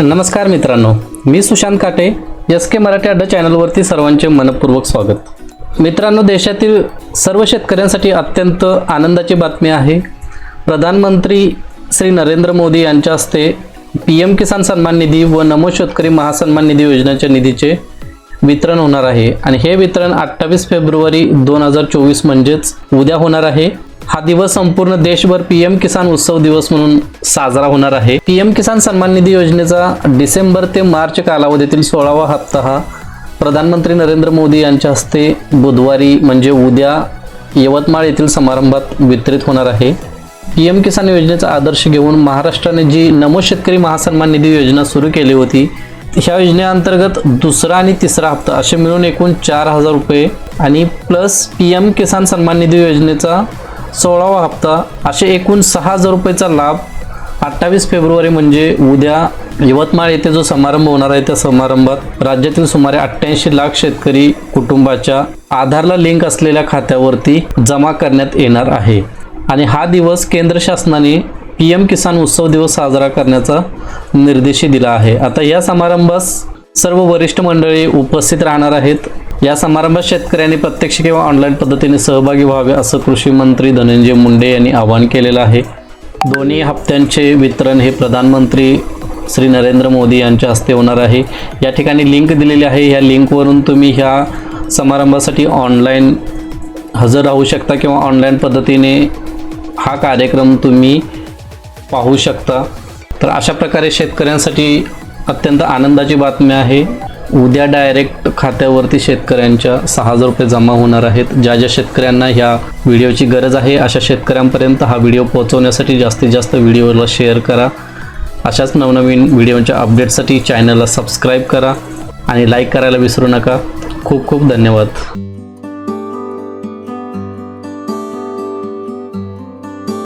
नमस्कार मित्रांनो मी सुशांत काटे एस के मराठी अड्डा चॅनलवरती सर्वांचे मनपूर्वक स्वागत. मित्रांनो देशातील सर्व शेतकऱ्यांसाठी अत्यंत आनंदाची बातमी आहे. प्रधानमंत्री श्री नरेंद्र मोदी यांच्या हस्ते पी एम किसान सन्मान निधी व नमो शेतकरी महासन्मान निधी योजनेच्या निधीचे वितरण होणार आहे. आणि हे वितरण अठ्ठावीस फेब्रुवारी दोन हजार चोवीस म्हणजेच उद्या होणार आहे. हा दिवस संपूर्ण देशभर पी एम किसान उत्सव दिवस म्हणून साजरा होणार आहे. पी एम किसान सन्मान निधी योजनेचा डिसेंबर ते मार्च कालावधीतील सोळावा हप्ता हा प्रधानमंत्री नरेंद्र मोदी यांच्या हस्ते बुधवारी म्हणजे उद्या यवतमाळ येथील समारंभात वितरित होणार आहे. पी एम किसान योजनेचा आदर्श घेऊन महाराष्ट्राने जी नमो शेतकरी महासन्मान निधी योजना सुरू केली होती ह्या योजनेअंतर्गत दुसरा आणि तिसरा हप्ता असे मिळून एकूण चार हजार रुपये आणि प्लस पी एम किसान सन्मान निधी योजनेचा सोळावा हप्ता असे एकूण सहा हजार रुपयेचा लाभ अठ्ठावीस फेब्रुवारी म्हणजे उद्या यवतमाळ येथे जो समारंभ होणार आहे त्या समारंभात राज्यातील सुमारे अठ्ठ्याऐंशी लाख शेतकरी कुटुंबाच्या आधारला लिंक असलेल्या खात्यावरती जमा करण्यात येणार आहे. आणि हा दिवस केंद्र शासनाने पी एम किसान उत्सव दिवस साजरा करण्याचा निर्देश दिला आहे. आता या समारंभास सर्व वरिष्ठ मंडळी उपस्थित राहणार आहेत. या समारंभात शेतकऱ्यांनी प्रत्यक्ष किंवा ऑनलाईन पद्धतीने सहभागी व्हावे असं कृषी मंत्री धनंजय मुंडे यांनी आवाहन केलेलं आहे. दोन्ही हप्त्यांचे वितरण हे प्रधानमंत्री श्री नरेंद्र मोदी यांच्या हस्ते होणार आहे. या ठिकाणी लिंक दिलेली आहे. या लिंकवरून तुम्ही ह्या समारंभासाठी ऑनलाईन हजर राहू शकता किंवा ऑनलाईन पद्धतीने हा कार्यक्रम तुम्ही पाहू शकता. तर अशा प्रकारे शेतकऱ्यांसाठी अत्यंत आनंदाची बातमी आहे. उद्या डायरेक्ट खात्यावरती शेतकऱ्यांच्या सहा हजार रुपये जमा होणार आहेत. ज्या ज्या शेतकऱ्यांना ह्या व्हिडिओची गरज आहे अशा शेतकऱ्यांपर्यंत हा व्हिडिओ पोहोचवण्यासाठी जास्तीत जास्त व्हिडिओला शेअर करा. अशाच नवनवीन व्हिडिओच्या अपडेटसाठी चॅनलला सबस्क्राईब करा आणि लाईक करायला विसरू नका. खूप खूप धन्यवाद.